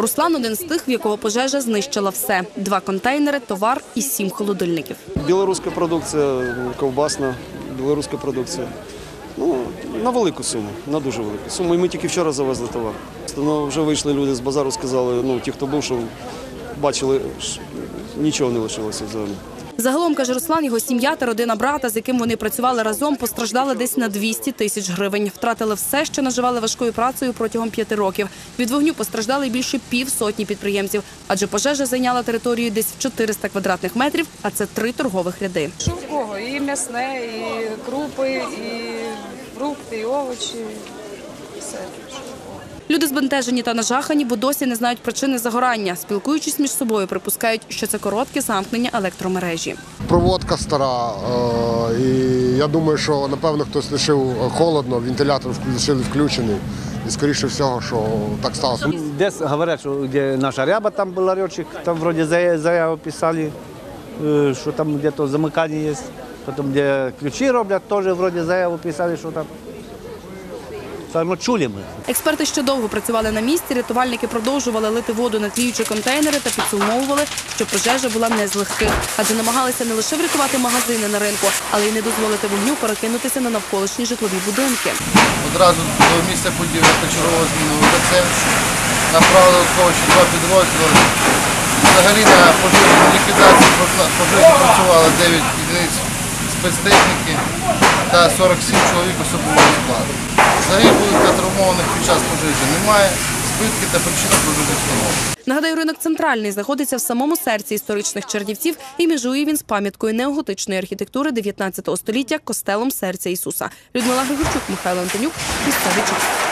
Руслан один з тих, в якого пожежа знищила все: два контейнери, товар і сім холодильників. Білоруська продукція, ковбасна, білоруська продукція. Ну, на велику суму, на дуже велику суму. І ми тільки вчора завезли товар. Ну, вже вийшли люди з базару, сказали, ну, ті, хто був, що бачили, нічого не лишилося взагалі. Загалом, каже Руслан, його сім'я та родина брата, з яким вони працювали разом, постраждали десь на 200 тисяч гривень. Втратили все, що наживали важкою працею протягом п'яти років. Від вогню постраждали більше півсотні підприємців, адже пожежа зайняла територію десь в 400 квадратних метрів, а це три торгових ряди. Що в кого? І м'ясне, і крупи, і фрукти, і овочі. Все. Люди збентежені та нажахані, бо досі не знають причини загорання. Спілкуючись між собою, припускають, що це коротке замкнення електромережі. Проводка стара, е, і я думаю, що напевно хтось лишив холодно, вентилятор лишили включений. І скоріше всього, що так сталося. Десь говорять, що де наша ряба там була льотчик, там вроде зая- заяву писали, е, що там где-то замикання є. Потім, де ключі роблять, теж вроде заяву писали, що там. Це, ну, чули ми. Експерти ще довго працювали на місці. Рятувальники продовжували лити воду на тліючі контейнери та підсумовували, що пожежа була не з легких, адже намагалися не лише врятувати магазини на ринку, але й не дозволити вогню перекинутися на навколишні житлові будинки. Одразу до місця події почергово зміну ВКЦ, направили до того, що два підрозділи. Взагалі на пожежній ліквідації пожежі працювало 9 одиниць спецтехніки та 47 чоловік особового складу. Загиблих та травмованих під час пожежі немає, збитки та причина пожежі встановлені. Нагадаю, ринок центральний знаходиться в самому серці історичних Чернівців і міжує він з пам'яткою неоготичної архітектури 19 століття костелом серця Ісуса. Людмила Григорчук, Михайло Антонюк. Місцевий час.